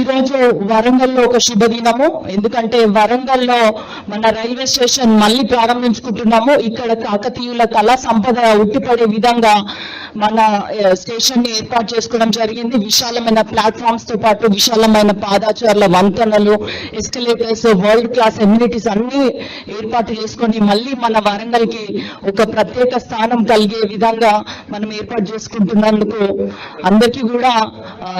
రోజు వరంగల్లో ఒక శుభదినము. ఎందుకంటే వరంగల్లో మన రైల్వే స్టేషన్ మళ్ళీ ప్రారంభించుకుంటున్నాము. ఇక్కడ కాకతీయుల కళా సంపద ఉట్టిపడే విధంగా మన స్టేషన్ని ఏర్పాటు చేసుకోవడం జరిగింది. విశాలమైన ప్లాట్ఫామ్స్తో పాటు విశాలమైన పాదాచారుల వంతెనలు ఎస్కలేటర్స్ వరల్డ్ క్లాస్ ఎమ్యూనిటీస్ అన్ని ఏర్పాటు చేసుకొని మళ్ళీ మన వరంగల్కి ఒక ప్రత్యేక స్థానం కలిగే విధంగా మనం ఏర్పాటు చేసుకుంటున్నందుకు అందరికీ కూడా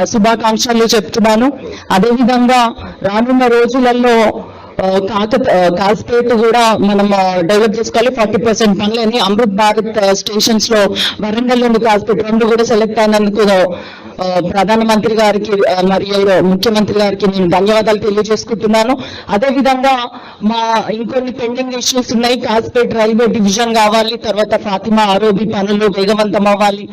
శుభాకాంక్షలు చెప్తున్నాను. అదేవిధంగా రానున్న రోజులలో కాక కాస్పేట్ కూడా మనం డెవలప్ చేసుకోవాలి. ఫార్టీ పర్సెంట్ పనులని అమృత్ భారత్ స్టేషన్స్లో వరంగల్ నుండి కాస్పేట్ రెండు కూడా సెలెక్ట్ అయినందుకు ప్రధానమంత్రి గారికి మరియు ముఖ్యమంత్రి గారికి నేను ధన్యవాదాలు తెలియజేసుకుంటున్నాను. అదే విధంగా మా ఇంకొన్ని పెండింగ్ ఇష్యూస్ ఉన్నాయి. కాస్పేట్ రైల్వే డివిజన్ కావాలి తర్వాత ఫాతిమా ఆరోబి పనులు వేగవంతం అవ్వాలి.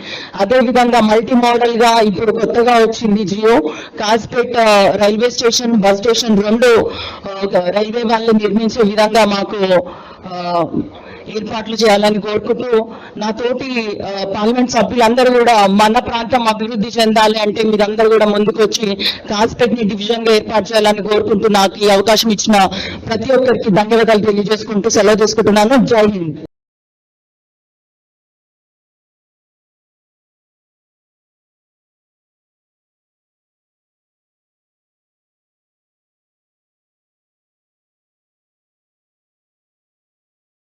అదే విధంగా మల్టీ మోడల్గా ఇప్పుడు కొత్తగా వచ్చింది Jio. Kazipet railway station bus station రెండు రైల్వే వాళ్ళు నిర్మించే విధంగా మాకు ఏర్పాట్లు చేయాలని కోరుకుంటూ నా తోటి పార్లమెంట్ సభ్యులందరూ కూడా మన ప్రాంతం అభివృద్ధి చెందాలి అంటే మీరందరూ కూడా ముందుకు వచ్చి కాస్పేట్ని డివిజన్గా ఏర్పాటు చేయాలని కోరుకుంటూ నాకు ఈ అవకాశం ఇచ్చిన ప్రతి ఒక్కరికి ధన్యవాదాలు తెలియజేసుకుంటూ సెలవు తీసుకుంటున్నాను. జై హింద్.